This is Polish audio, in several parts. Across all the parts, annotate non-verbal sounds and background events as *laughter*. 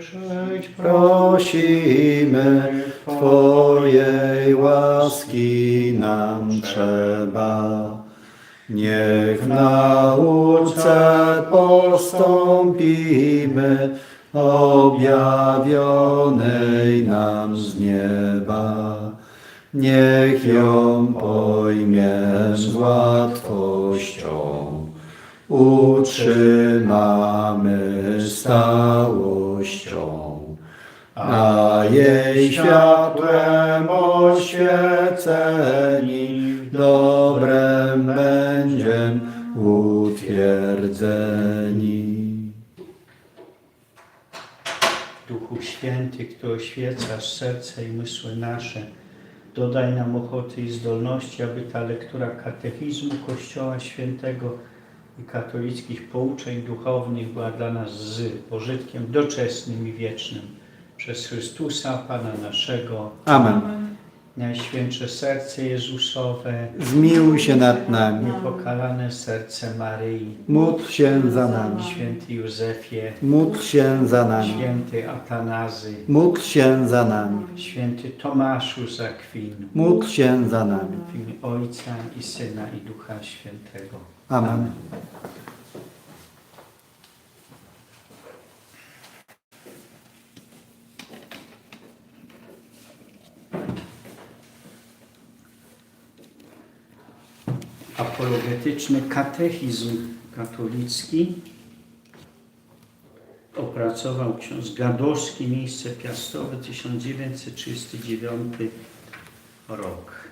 usłyszeć Prosimy Twojej łaski nam trzeba. Niech w nauce postąpimy, objawionej nam z nieba. Niech ją pojmiemy z łatwością, utrzymamy stałością a jej światłem oświeceni, dobrem będziem utwierdzeni. Duchu Święty, który oświecasz serce i mysły nasze, dodaj nam ochoty i zdolności, aby ta lektura katechizmu Kościoła Świętego i katolickich pouczeń duchownych była dla nas z pożytkiem doczesnym i wiecznym. Przez Chrystusa, Pana naszego, Amen. Najświętsze Serce Jezusowe, Zmiłuj się nad nami, niepokalane serce Maryi, módl się za nami, Święty Józefie, módl się za nami, Święty Atanazy, módl się za nami, Święty Tomaszu z Akwinu, módl się za nami. w imię Ojca i Syna i Ducha Świętego. Amen. Apologetyczny katechizm katolicki opracował ksiądz Gadowski, miejsce piastowe, 1939 rok.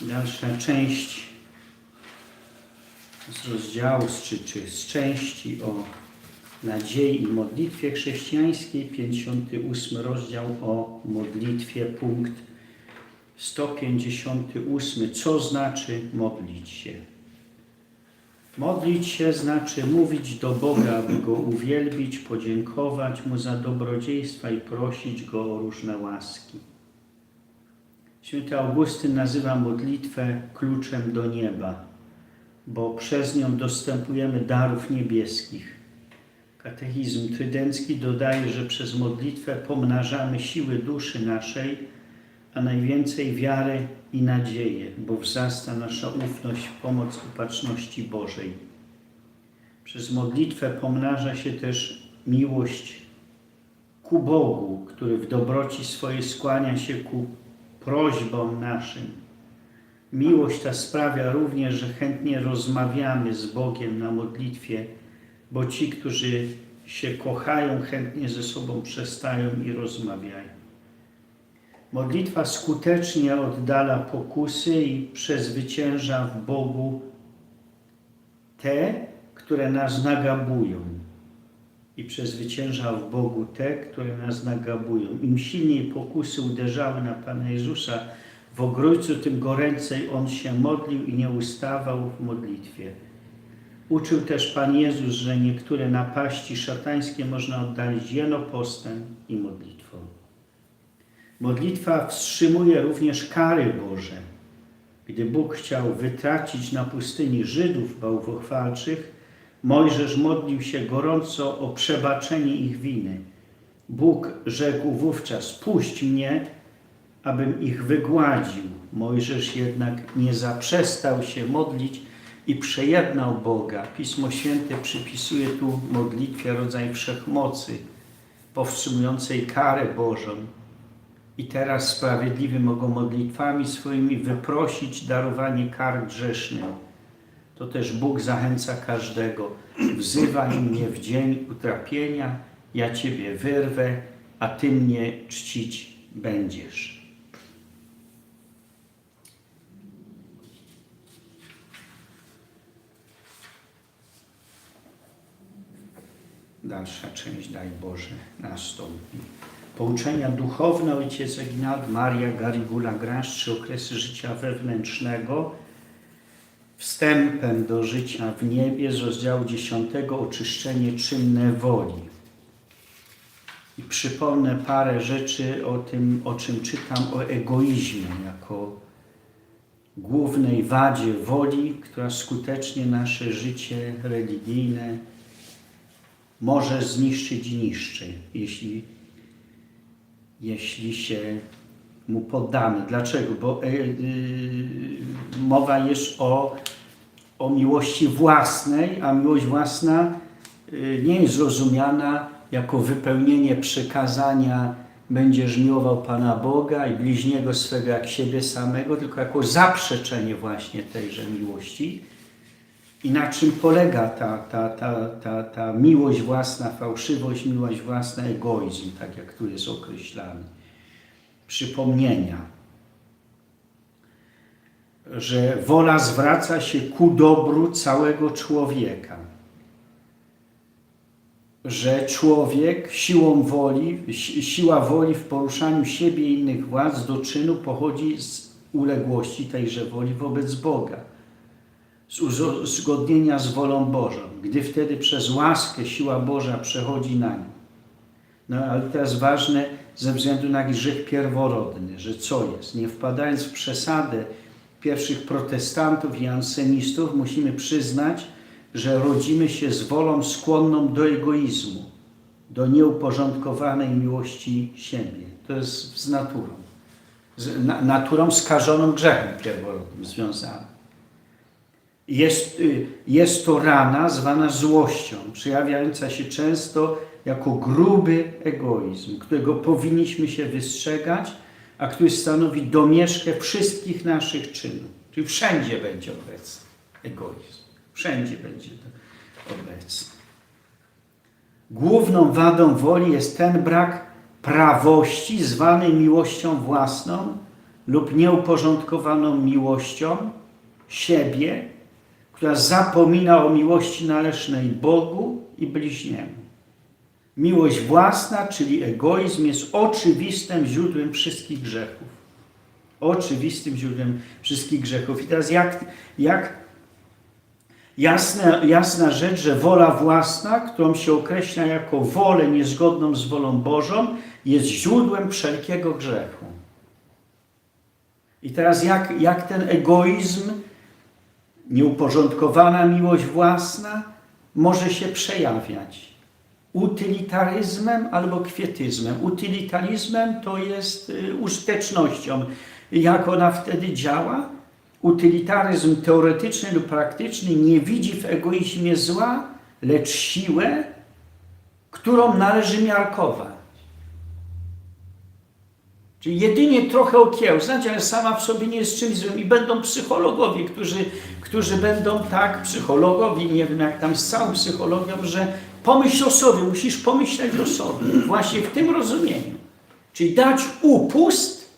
Dalsza część z rozdziału, czy, czy z części o nadziei i modlitwie chrześcijańskiej, 58 rozdział o modlitwie, punkt 158. Co znaczy modlić się? Modlić się znaczy mówić do Boga, aby Go uwielbić, podziękować Mu za dobrodziejstwa i prosić Go o różne łaski. Święty Augustyn nazywa modlitwę kluczem do nieba, bo przez nią dostępujemy darów niebieskich. Katechizm trydencki dodaje, że przez modlitwę pomnażamy siły duszy naszej, a najwięcej wiarę i nadzieję, bo wzrasta nasza ufność w pomoc upatrzności Bożej. Przez modlitwę pomnaża się też miłość ku Bogu, który w dobroci swojej skłania się ku prośbom naszym. Miłość ta sprawia również, że chętnie rozmawiamy z Bogiem na modlitwie, bo ci, którzy się kochają, chętnie ze sobą przestają i rozmawiają. Modlitwa skutecznie oddala pokusy i przezwycięża w Bogu te, które nas nagabują. I przezwycięża w Bogu te, które nas nagabują. Im silniej pokusy uderzały na Pana Jezusa w ogrójcu, tym goręcej On się modlił i nie ustawał w modlitwie. Uczył też Pan Jezus, że niektóre napaści szatańskie można oddalić jeno postem i modlitwą. Modlitwa wstrzymuje również kary Boże. Gdy Bóg chciał wytracić na pustyni Żydów bałwochwalczych, Mojżesz modlił się gorąco o przebaczenie ich winy. Bóg rzekł wówczas: Puść mnie, abym ich wygładził. Mojżesz jednak nie zaprzestał się modlić i przejednał Boga. Pismo Święte przypisuje tu modlitwie rodzaj wszechmocy, powstrzymującej karę Bożą. I teraz sprawiedliwi mogą modlitwami swoimi wyprosić darowanie kar grzesznym. To też Bóg zachęca każdego. Wzywaj mnie w dzień utrapienia, ja Ciebie wyrwę, a Ty mnie czcić będziesz. Dalsza część, daj Boże, nastąpi. Pouczenia duchowne ojciec Eginald Maria Garigula Grasz, trzy okresy życia wewnętrznego, wstępem do życia w niebie z rozdziału 10 oczyszczenie czynne woli. I przypomnę parę rzeczy o tym, o czym czytam, o egoizmie jako głównej wadzie woli, która skutecznie nasze życie religijne może zniszczyć i niszczy, jeśli, jeśli się mu poddamy. Dlaczego? Bo e, y, mowa jest o, o miłości własnej, a miłość własna y, nie jest rozumiana jako wypełnienie przykazania będziesz miłował Pana Boga i bliźniego swego jak siebie samego, tylko jako zaprzeczenie właśnie tejże miłości. I na czym polega ta, ta, ta, ta, ta miłość własna, fałszywość, miłość własna, egoizm, tak jak tu jest określany. Przypomnienia, że wola zwraca się ku dobru całego człowieka że człowiek siłą woli, si- siła woli w poruszaniu siebie i innych władz do czynu pochodzi z uległości tejże woli wobec Boga, z uzgodnienia z wolą Bożą, gdy wtedy przez łaskę siła Boża przechodzi na nią. No ale teraz ważne ze względu na grzech pierworodny, że co jest? Nie wpadając w przesadę pierwszych protestantów i ansenistów, musimy przyznać, że rodzimy się z wolą skłonną do egoizmu, do nieuporządkowanej miłości siebie. To jest z naturą. Z na, naturą skażoną grzechem pierworodnym związaną. Jest, y, jest to rana zwana złością, przejawiająca się często jako gruby egoizm, którego powinniśmy się wystrzegać, a który stanowi domieszkę wszystkich naszych czynów. Czyli wszędzie będzie obecny egoizm. Wszędzie będzie to obecne. Główną wadą woli jest ten brak prawości zwanej miłością własną lub nieuporządkowaną miłością siebie, która zapomina o miłości należnej Bogu i bliźniemu. Miłość własna, czyli egoizm, jest oczywistym źródłem wszystkich grzechów. Oczywistym źródłem wszystkich grzechów. I teraz jak, jak Jasna, jasna rzecz, że wola własna, którą się określa jako wolę niezgodną z wolą Bożą, jest źródłem wszelkiego grzechu. I teraz jak, jak ten egoizm, nieuporządkowana miłość własna może się przejawiać? Utylitaryzmem albo kwietyzmem. Utylitaryzmem to jest y, użytecznością. Jak ona wtedy działa? Utylitaryzm teoretyczny lub praktyczny nie widzi w egoizmie zła, lecz siłę, którą należy miarkować. Czyli jedynie trochę okiełznać, ale sama w sobie nie jest czymś złym. I będą psychologowie, którzy, którzy będą tak, psychologowie, nie wiem jak tam z całą psychologią, że pomyśl o sobie, musisz pomyśleć o sobie. Właśnie w tym rozumieniu. Czyli dać upust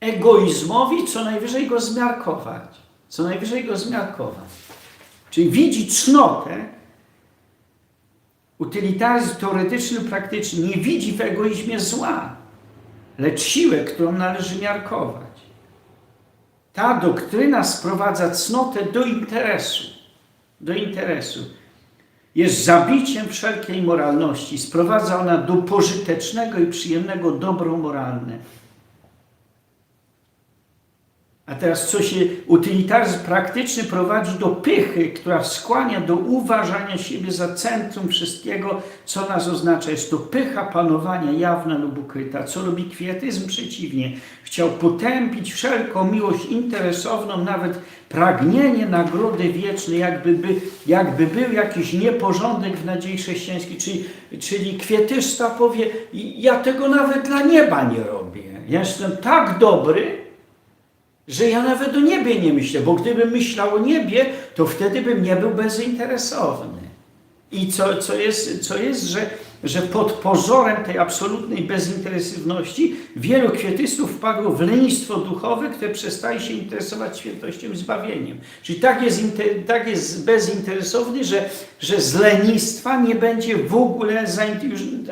egoizmowi, co najwyżej go zmiarkować. Co najwyżej go zmiarkować. Czyli widzi cnotę, utylitaryzm teoretyczny, praktyczny, nie widzi w egoizmie zła, lecz siłę, którą należy miarkować. Ta doktryna sprowadza cnotę do interesu. Do interesu. Jest zabiciem wszelkiej moralności. Sprowadza ona do pożytecznego i przyjemnego dobro moralne. A teraz co się utylitaryzm praktyczny prowadzi do pychy, która skłania do uważania siebie za centrum wszystkiego, co nas oznacza. Jest to pycha panowania jawna lub ukryta. Co robi kwietyzm? Przeciwnie. Chciał potępić wszelką miłość interesowną, nawet pragnienie nagrody wiecznej, jakby, by, jakby był jakiś nieporządek w nadziei chrześcijańskiej. Czyli, czyli kwietysta powie, ja tego nawet dla nieba nie robię. Ja jestem tak dobry, że ja nawet o niebie nie myślę, bo gdybym myślał o niebie, to wtedy bym nie był bezinteresowny. I co, co, jest, co jest że, że pod pozorem tej absolutnej bezinteresywności wielu kwietystów wpadło w lenistwo duchowe, które przestaje się interesować świętością i zbawieniem. Czyli tak jest, tak jest bezinteresowny, że, że z lenistwa nie będzie w ogóle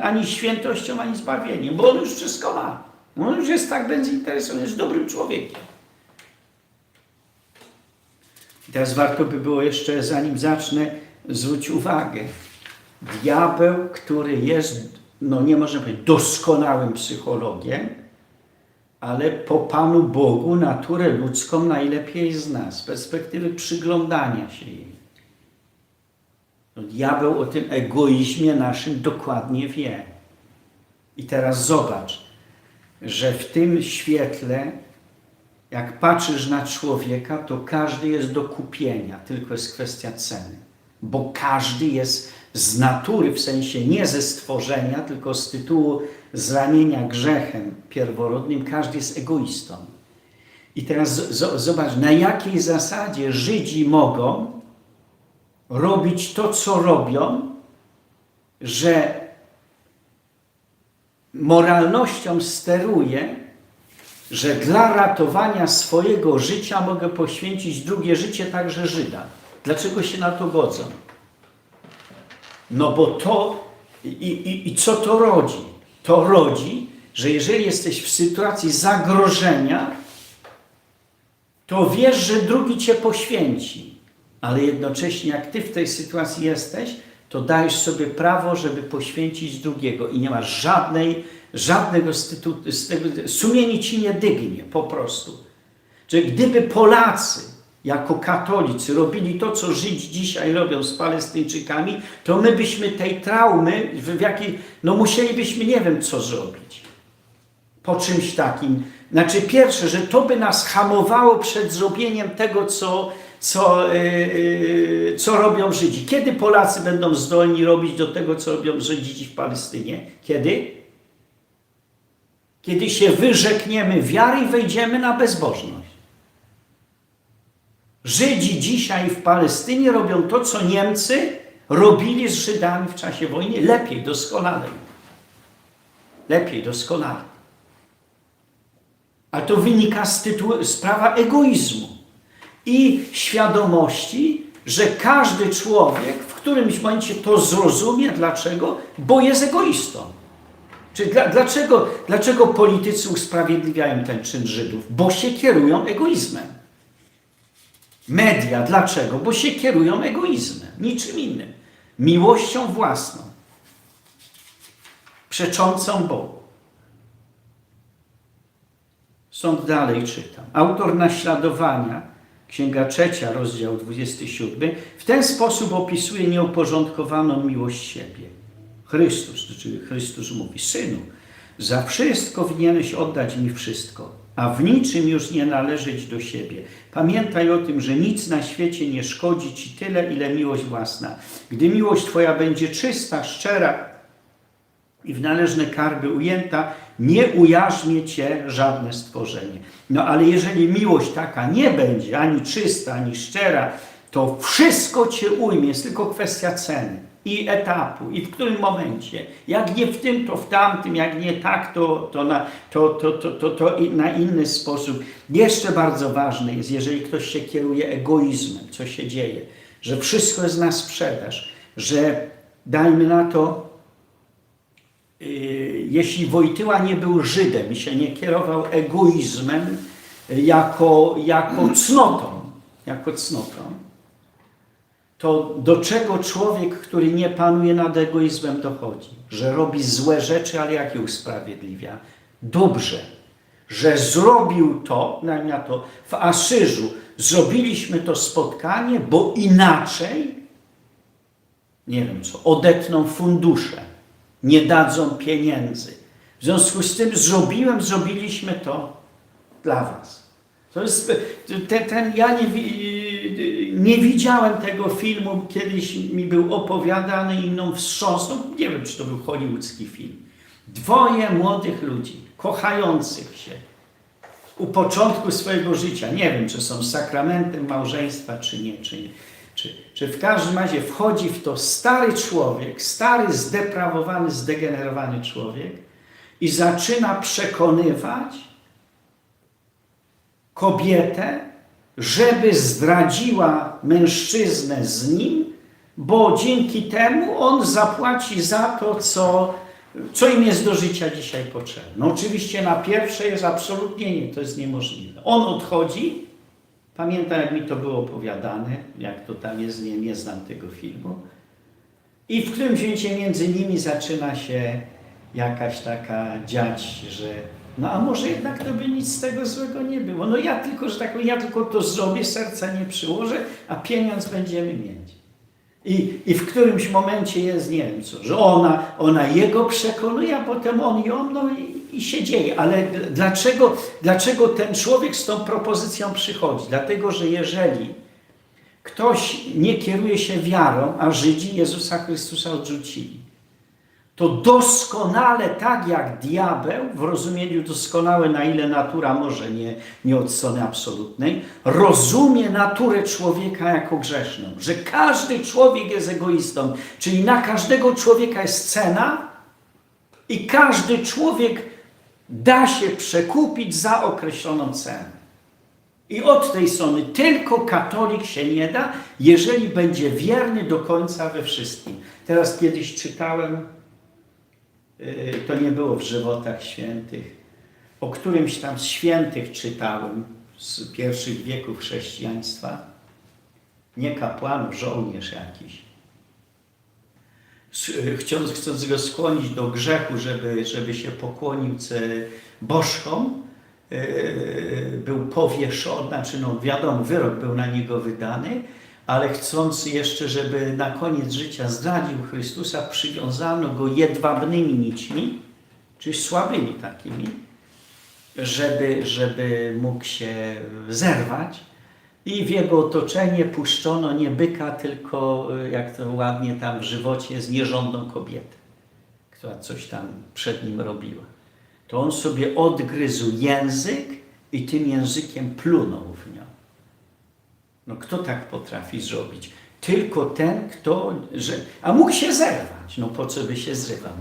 ani świętością, ani zbawieniem, bo on już wszystko ma. On już jest tak bezinteresowany, jest dobrym człowiekiem. I teraz warto by było jeszcze, zanim zacznę, zwrócić uwagę. Diabeł, który jest, no nie można powiedzieć, doskonałym psychologiem, ale po Panu Bogu naturę ludzką najlepiej zna z perspektywy przyglądania się jej. No, diabeł o tym egoizmie naszym dokładnie wie. I teraz zobacz, że w tym świetle, jak patrzysz na człowieka, to każdy jest do kupienia, tylko jest kwestia ceny. Bo każdy jest z natury, w sensie nie ze stworzenia, tylko z tytułu zranienia grzechem pierworodnym, każdy jest egoistą. I teraz zobacz, na jakiej zasadzie Żydzi mogą robić to, co robią, że moralnością steruje, że dla ratowania swojego życia mogę poświęcić drugie życie także Żyda. Dlaczego się na to godzą? No bo to i, i, i co to rodzi? To rodzi, że jeżeli jesteś w sytuacji zagrożenia, to wiesz, że drugi cię poświęci, ale jednocześnie jak ty w tej sytuacji jesteś, to dajesz sobie prawo, żeby poświęcić drugiego i nie masz żadnej, żadnego z, z tego, sumienie ci nie dygnie po prostu. Że gdyby Polacy jako katolicy robili to, co Żydzi dzisiaj robią z Palestyńczykami, to my byśmy tej traumy, w jakiej, no musielibyśmy nie wiem co zrobić po czymś takim. Znaczy, pierwsze, że to by nas hamowało przed zrobieniem tego, co, co, yy, co robią Żydzi. Kiedy Polacy będą zdolni robić do tego, co robią Żydzi w Palestynie? Kiedy? Kiedy się wyrzekniemy wiary i wejdziemy na bezbożność. Żydzi dzisiaj w Palestynie robią to, co Niemcy robili z Żydami w czasie wojny, lepiej, doskonalej. Lepiej, doskonale. A to wynika z tytułu, sprawa egoizmu i świadomości, że każdy człowiek w którymś momencie to zrozumie. Dlaczego? Bo jest egoistą. Czyli dla, dlaczego, dlaczego politycy usprawiedliwiają ten czyn Żydów? Bo się kierują egoizmem. Media, dlaczego? Bo się kierują egoizmem, niczym innym. Miłością własną, przeczącą Bogu. Stąd dalej czytam. Autor naśladowania, Księga Trzecia, rozdział 27, w ten sposób opisuje nieuporządkowaną miłość siebie. Chrystus, czyli Chrystus mówi, Synu, za wszystko winieneś oddać mi wszystko, a w niczym już nie należeć do siebie. Pamiętaj o tym, że nic na świecie nie szkodzi Ci tyle, ile miłość własna. Gdy miłość Twoja będzie czysta, szczera, i w należne karby ujęta, nie ujarzmie cię żadne stworzenie. No ale jeżeli miłość taka nie będzie, ani czysta, ani szczera, to wszystko cię ujmie, jest tylko kwestia ceny i etapu, i w którym momencie. Jak nie w tym, to w tamtym, jak nie tak, to, to, na, to, to, to, to, to na inny sposób. Jeszcze bardzo ważne jest, jeżeli ktoś się kieruje egoizmem, co się dzieje, że wszystko jest na sprzedaż, że dajmy na to, y, jeśli Wojtyła nie był Żydem i się nie kierował egoizmem jako, jako cnotą, jako cnotą, to do czego człowiek, który nie panuje nad egoizmem dochodzi? Że robi złe rzeczy, ale jak je usprawiedliwia? Dobrze, że zrobił to, na to w Asyżu, zrobiliśmy to spotkanie, bo inaczej nie wiem co, odetną fundusze, nie dadzą pieniędzy. W związku z tym zrobiłem, zrobiliśmy to dla was. To jest, ten, ten, ja nie, nie widziałem tego filmu, kiedyś mi był opowiadany i mną wstrząsnął, nie wiem czy to był hollywoodzki film. Dwoje młodych ludzi, kochających się, u początku swojego życia. Nie wiem, czy są sakramentem małżeństwa, czy nie, czy, nie. czy, czy w każdym razie wchodzi w to stary człowiek, stary, zdeprawowany, zdegenerowany człowiek i zaczyna przekonywać kobietę, żeby zdradziła mężczyznę z nim, bo dzięki temu on zapłaci za to, co, co im jest do życia dzisiaj potrzebne. No oczywiście na pierwsze jest absolutnie nie, to jest niemożliwe. On odchodzi, pamiętam jak mi to było opowiadane, jak to tam jest, nie, nie znam tego filmu, i w którymś momencie między nimi zaczyna się jakaś taka dziać, że no a może jednak to by nic z tego złego nie było. No ja tylko, że tak ja tylko to zrobię, serca nie przyłożę, a pieniądz będziemy mieć. I, I w którymś momencie jest, nie wiem co, że ona, ona jego przekonuje, a potem on ją, no i, i się dzieje. Ale dlaczego, dlaczego ten człowiek z tą propozycją przychodzi? Dlatego, że jeżeli ktoś nie kieruje się wiarą, a Żydzi Jezusa Chrystusa odrzucili, to doskonale tak jak diabeł, w rozumieniu doskonałe, na ile natura może nie, nie od strony absolutnej, rozumie naturę człowieka jako grzeszną, że każdy człowiek jest egoistą, czyli na każdego człowieka jest cena i każdy człowiek da się przekupić za określoną cenę. I od tej strony tylko katolik się nie da, jeżeli będzie wierny do końca we wszystkim. Teraz kiedyś czytałem, to nie było w żywotach świętych, o którymś tam z świętych czytałem z pierwszych wieków chrześcijaństwa. Nie kapłanów, żołnierz jakiś. S- Chcąc, chcąc go skłonić do grzechu, żeby, żeby się pokłonił bożkom, yy, był powieszony, znaczy no wiadomo, wyrok był na niego wydany, ale chcąc jeszcze, żeby na koniec życia zdradził Chrystusa, przywiązano go jedwabnymi nićmi, czyli słabymi takimi, żeby, żeby mógł się zerwać. I w jego otoczenie puszczono nie byka, tylko, y, jak to ładnie tam w żywocie jest, nierządną kobietę, która coś tam przed nim robiła. To on sobie odgryzł język i tym językiem plunął. No kto tak potrafi zrobić? Tylko ten, kto, że, a mógł się zerwać, no po co by się zrywał?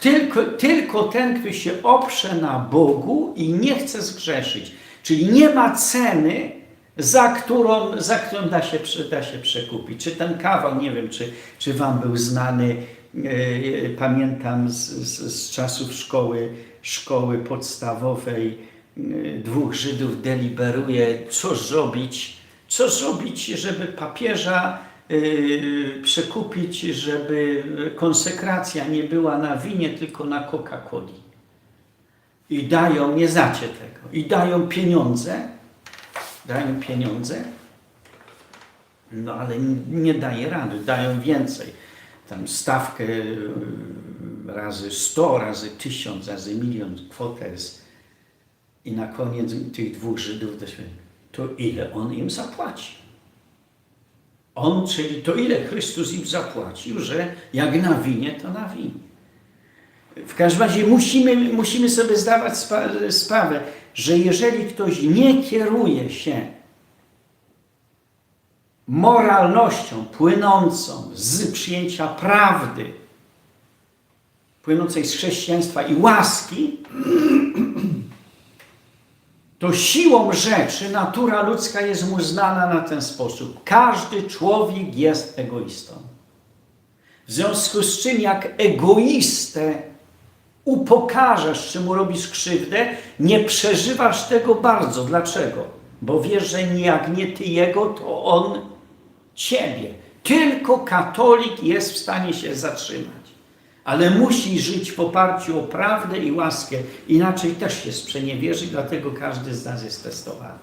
Tylko, tylko ten, kto się oprze na Bogu i nie chce zgrzeszyć, czyli nie ma ceny, za którą, za którą da, się, da się przekupić. Czy ten kawał, nie wiem, czy, czy wam był znany, e, pamiętam z, z, z czasów szkoły, szkoły podstawowej, e, dwóch Żydów deliberuje, co zrobić, co zrobić, żeby papieża e, przekupić, żeby konsekracja nie była na winie, tylko na Coca-Coli. I dają, nie znacie tego, i dają pieniądze, dają pieniądze, no ale nie, nie daje rady, dają więcej. Tam stawkę y, razy 100, razy 1000, razy milion, kwota jest. I na koniec tych dwóch Żydów doświadczył, to ile on im zapłaci? On, czyli to ile Chrystus im zapłacił, że jak na winie, to na winie. W każdym razie musimy, musimy sobie zdawać spa, sprawę, że jeżeli ktoś nie kieruje się moralnością płynącą z przyjęcia prawdy, płynącej z chrześcijaństwa i łaski, *clears throat* to siłą rzeczy natura ludzka jest mu znana na ten sposób. Każdy człowiek jest egoistą. W związku z czym, jak egoistę upokarzasz, czy mu robisz krzywdę, nie przeżywasz tego bardzo. Dlaczego? Bo wiesz, że jak nie ty jego, to on ciebie. Tylko katolik jest w stanie się zatrzymać. Ale musi żyć w oparciu o prawdę i łaskę. Inaczej też się sprzeniewierzy, dlatego każdy z nas jest testowany.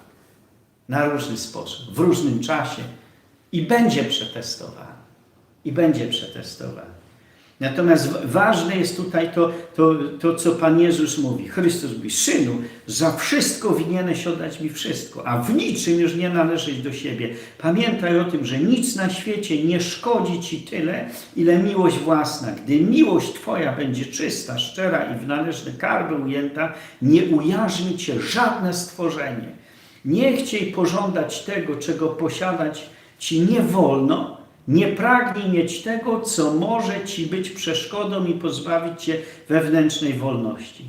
Na różny sposób, w różnym czasie. I będzie przetestowany. I będzie przetestowany. Natomiast ważne jest tutaj to, to, to, co Pan Jezus mówi. Chrystus mówi, Synu, za wszystko winieneś oddać mi wszystko, a w niczym już nie należeć do siebie. Pamiętaj o tym, że nic na świecie nie szkodzi Ci tyle, ile miłość własna. Gdy miłość Twoja będzie czysta, szczera i w należne karby ujęta, nie ujarzmi Cię żadne stworzenie. Nie chciej pożądać tego, czego posiadać Ci nie wolno, nie pragnij mieć tego, co może Ci być przeszkodą i pozbawić Cię wewnętrznej wolności.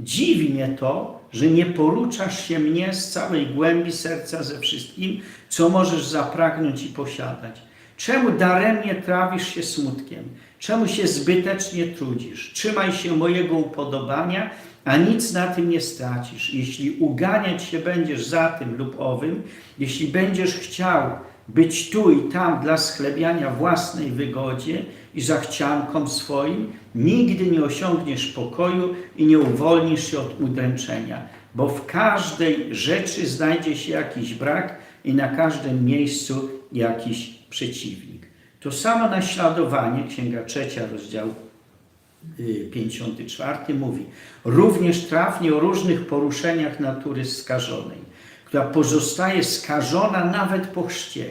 Dziwi mnie to, że nie poruczasz się mnie z całej głębi serca ze wszystkim, co możesz zapragnąć i posiadać. Czemu daremnie trawisz się smutkiem? Czemu się zbytecznie trudzisz? Trzymaj się mojego upodobania, a nic na tym nie stracisz. Jeśli uganiać się będziesz za tym lub owym, jeśli będziesz chciał być tu i tam dla schlebiania własnej wygodzie i zachciankom swoim, nigdy nie osiągniesz pokoju i nie uwolnisz się od udręczenia, bo w każdej rzeczy znajdzie się jakiś brak i na każdym miejscu jakiś przeciwnik. To samo naśladowanie, Księga Trzecia, rozdział y, 54 mówi, również trafnie o różnych poruszeniach natury skażonej, która pozostaje skażona nawet po chrzcie.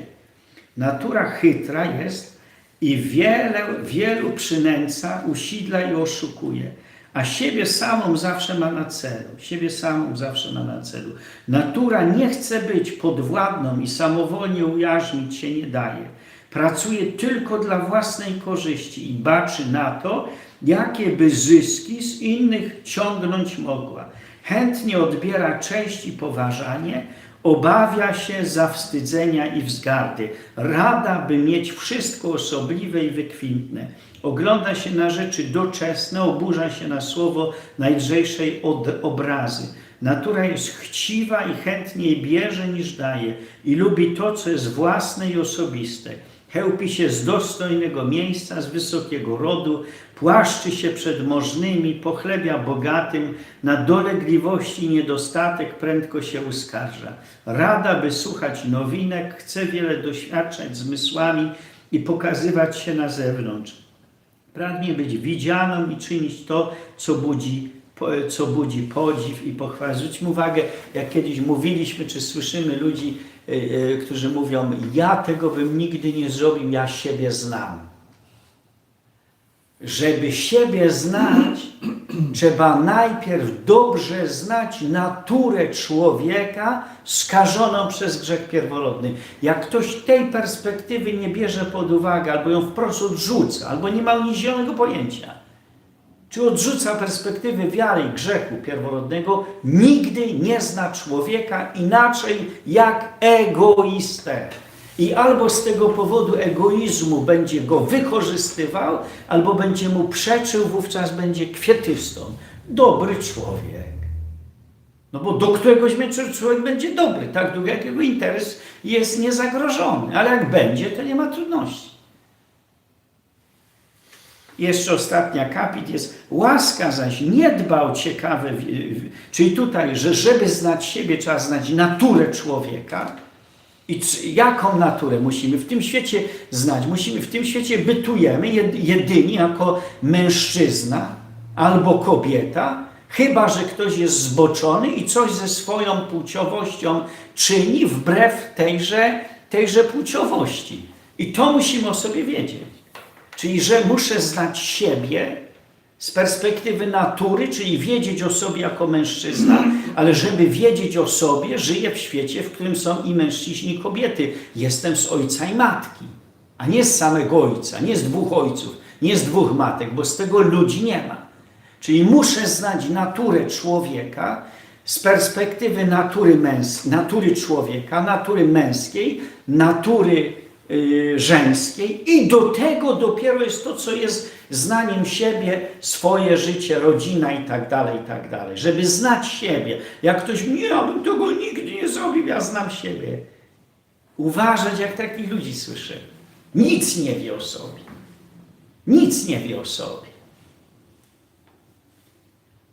Natura chytra jest i wiele, wielu przynęca, usidla i oszukuje, a siebie samą zawsze ma na celu. Siebie samą zawsze ma na celu. Natura nie chce być podwładną i samowolnie ujarzmić się nie daje. Pracuje tylko dla własnej korzyści i baczy na to, jakie by zyski z innych ciągnąć mogła. Chętnie odbiera cześć i poważanie, obawia się zawstydzenia i wzgardy. Rada, by mieć wszystko osobliwe i wykwintne. Ogląda się na rzeczy doczesne, oburza się na słowo najdrzejszej od obrazy. Natura jest chciwa i chętniej bierze niż daje i lubi to, co jest własne i osobiste. Chełpi się z dostojnego miejsca, z wysokiego rodu, płaszczy się przed możnymi, pochlebia bogatym, na dolegliwości i niedostatek prędko się uskarża. Rada, by słuchać nowinek, chce wiele doświadczać zmysłami i pokazywać się na zewnątrz. Pragnie być widzianą i czynić to, co budzi, co budzi podziw i pochwałę. Zwróćmy uwagę, jak kiedyś mówiliśmy, czy słyszymy ludzi, y, y, którzy mówią, ja tego bym nigdy nie zrobił, ja siebie znam. Żeby siebie znać, *clears throat* trzeba najpierw dobrze znać naturę człowieka skażoną przez grzech pierworodny. Jak ktoś tej perspektywy nie bierze pod uwagę, albo ją wprost odrzuca, albo nie ma o niej zielonego pojęcia, czy odrzuca perspektywy wiary i grzechu pierworodnego, nigdy nie zna człowieka inaczej jak egoistę. I albo z tego powodu egoizmu będzie go wykorzystywał, albo będzie mu przeczył, wówczas będzie kwietystą. Dobry człowiek. No bo do któregoś momentu człowiek będzie dobry, tak długo jak jego interes jest niezagrożony. Ale jak będzie, to nie ma trudności. Jeszcze ostatnia kapit jest łaska zaś nie dba o ciekawe, czyli tutaj, że żeby znać siebie trzeba znać naturę człowieka i jaką naturę musimy w tym świecie znać. Musimy w tym świecie bytujemy jed- jedyni jako mężczyzna albo kobieta, chyba że ktoś jest zboczony i coś ze swoją płciowością czyni wbrew tejże, tejże płciowości. I to musimy o sobie wiedzieć. Czyli, że muszę znać siebie z perspektywy natury, czyli wiedzieć o sobie jako mężczyzna, ale żeby wiedzieć o sobie, żyję w świecie, w którym są i mężczyźni, i kobiety. Jestem z ojca i matki, a nie z samego ojca, nie z dwóch ojców, nie z dwóch matek, bo z tego ludzi nie ma. Czyli muszę znać naturę człowieka z perspektywy natury, męs- natury człowieka, natury męskiej, natury żeńskiej i do tego dopiero jest to, co jest znaniem siebie, swoje życie, rodzina i tak dalej, i tak dalej. Żeby znać siebie. Jak ktoś mówi, ja bym tego nigdy nie zrobił, ja znam siebie. Uważać, jak takich ludzi słyszę. Nic nie wie o sobie. Nic nie wie o sobie.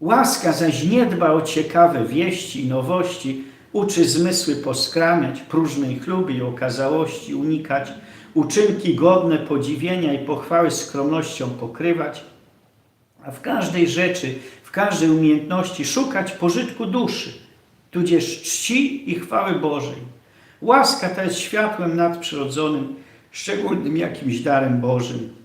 Łaska zaś nie dba o ciekawe wieści nowości, uczy zmysły poskramiać, próżnej chluby i okazałości unikać, uczynki godne podziwienia i pochwały skromnością pokrywać, a w każdej rzeczy, w każdej umiejętności szukać pożytku duszy, tudzież czci i chwały Bożej. Łaska ta jest światłem nadprzyrodzonym, szczególnym jakimś darem Bożym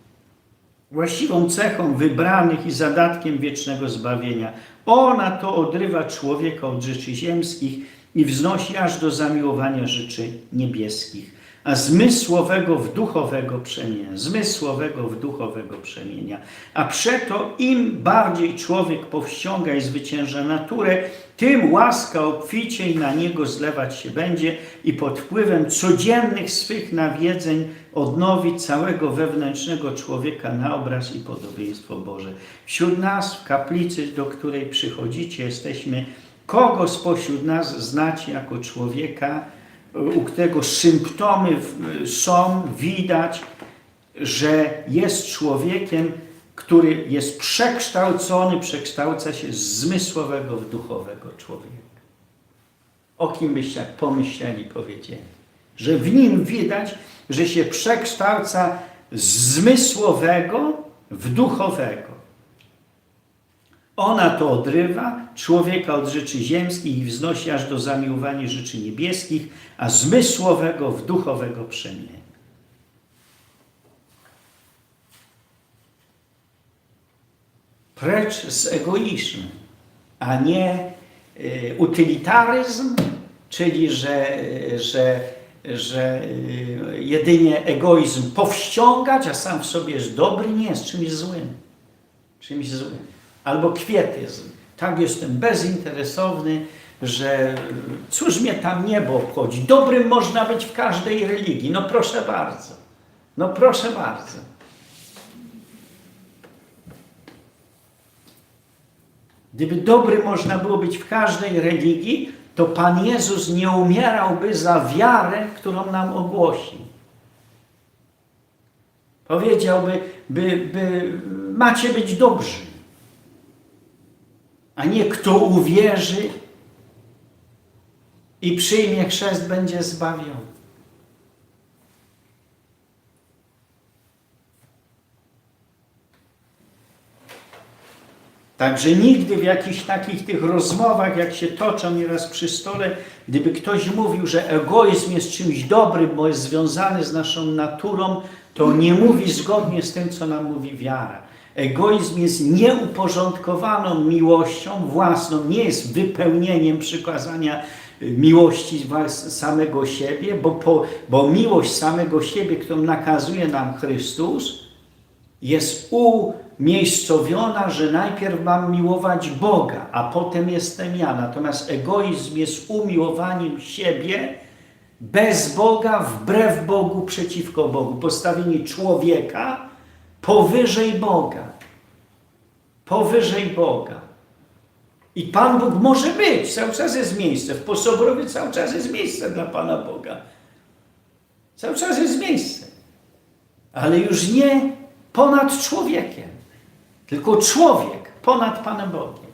właściwą cechą wybranych i zadatkiem wiecznego zbawienia. Ona to odrywa człowieka od rzeczy ziemskich i wznosi aż do zamiłowania rzeczy niebieskich, a zmysłowego w duchowego przemienia, zmysłowego w duchowego przemienia. A przeto im bardziej człowiek powściąga i zwycięża naturę, tym łaska obficiej na niego zlewać się będzie i pod wpływem codziennych swych nawiedzeń odnowi całego wewnętrznego człowieka na obraz i podobieństwo Boże. Wśród nas, w kaplicy, do której przychodzicie, jesteśmy, kogo spośród nas znacie jako człowieka, u którego symptomy są, widać, że jest człowiekiem, który jest przekształcony, przekształca się z zmysłowego w duchowego człowieka. O kim byście tak pomyśleli, powiedzieli? Że w nim widać, że się przekształca z zmysłowego w duchowego. Ona to odrywa, człowieka od rzeczy ziemskich i wznosi aż do zamiłowania rzeczy niebieskich, a zmysłowego w duchowego przemienia. Precz z egoizmem, a nie y, utylitaryzm, czyli że, że, że y, jedynie egoizm powściągać, a sam w sobie jest dobry, nie jest czymś złym. Czymś złym. Albo kwietyzm. Tak jestem bezinteresowny, że cóż mnie tam niebo obchodzi. Dobrym można być w każdej religii. No proszę bardzo. No proszę bardzo. Gdyby dobry można było być w każdej religii, to Pan Jezus nie umierałby za wiarę, którą nam ogłosił. Powiedziałby, by, by, macie być dobrzy, a nie kto uwierzy i przyjmie chrzest, będzie zbawiony. Także nigdy w jakichś takich tych rozmowach, jak się toczą nieraz przy stole, gdyby ktoś mówił, że egoizm jest czymś dobrym, bo jest związany z naszą naturą, to nie mówi zgodnie z tym, co nam mówi wiara. Egoizm jest nieuporządkowaną miłością własną, nie jest wypełnieniem przykazania y, miłości samego siebie, bo, po, bo miłość samego siebie, którą nakazuje nam Chrystus, jest umiejscowiona, że najpierw mam miłować Boga, a potem jestem ja. Natomiast egoizm jest umiłowaniem siebie bez Boga, wbrew Bogu, przeciwko Bogu. Postawienie człowieka powyżej Boga. Powyżej Boga. I Pan Bóg może być, cały czas jest miejsce. W Posoborowie cały czas jest miejsce dla Pana Boga. Cały czas jest miejsce. Ale już nie ponad człowiekiem, tylko człowiek ponad Panem Bogiem.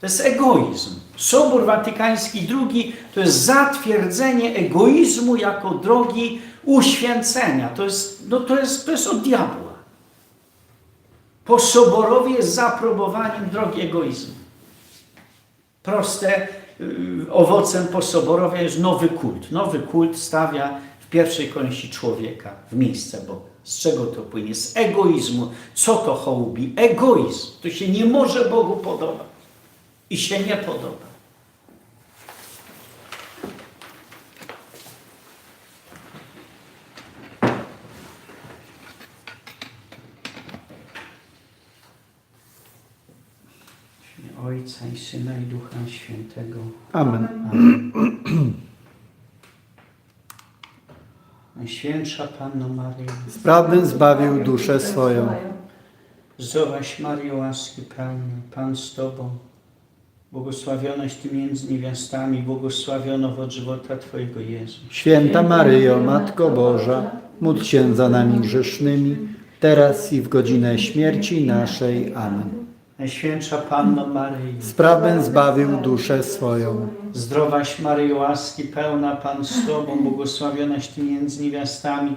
To jest egoizm. Sobór Watykański II to jest zatwierdzenie egoizmu jako drogi uświęcenia. To jest, no to jest, to jest od diabła. Po soborowie jest zaaprobowaniem drogi egoizmu. Proste y, owocem posoborowia jest nowy kult. Nowy kult stawia w pierwszej kolejności człowieka w miejsce Boga. Z czego to płynie? Z egoizmu. Co to hołubi? Egoizm. To się nie może Bogu podobać. I się nie podoba. W imię Ojca i Syna i Ducha Świętego. Amen. Amen. *clears throat* Najświętsza Panno Maryjo, Sprawny zbawił duszę swoją. zdrowaś Maryjo, łaski pełna, Pan z Tobą, błogosławionaś Ty między niewiastami, błogosławiono od żywota Twojego Jezu. Święta Maryjo, Matko Boża, módl się za nami grzesznymi, teraz i w godzinę śmierci naszej. Amen. Najświętsza Panno Maryjo, Sprawny zbawił duszę swoją. zdrowaś Maryjo, łaski pełna, Pan z Tobą, błogosławionaś Ty między niewiastami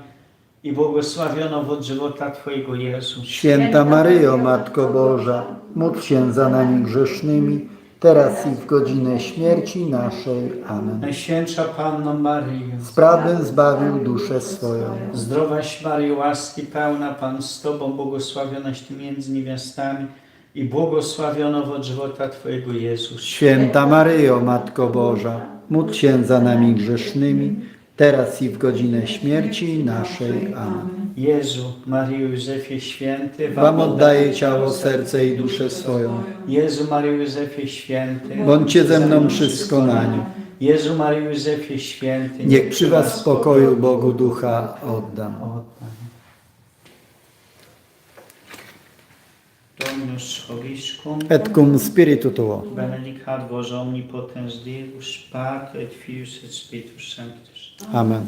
i błogosławiono od żywota Twojego Jezu. Święta Maryjo, Matko Boża, módl się za nami grzesznymi, teraz i w godzinę śmierci naszej. Amen. Najświętsza Panno Maryjo, Sprawny zbawił duszę swoją. Zdrowaś Maryjo, łaski pełna, Pan z Tobą, błogosławionaś Ty między niewiastami i błogosławiono od żywota Twojego Jezus. Święta Maryjo, Matko Boża, módl się za nami grzesznymi, teraz i w godzinę śmierci naszej. Amen. Jezu, Maryjo, Józefie Święty, Wam oddaję ciało, serce i duszę swoją. Jezu, Maryjo, Józefie Święty, Bądźcie ze mną przy skonaniu. Jezu, Maryjo, Józefie Święty, Niech przy Was spokoju Bogu Ducha oddam. oddam. Dominus Hoviscum, Et cum spiritu tuo. benedicat vos omnipotens Deus, Pater et Filius et Spiritus Sanctus. Amen.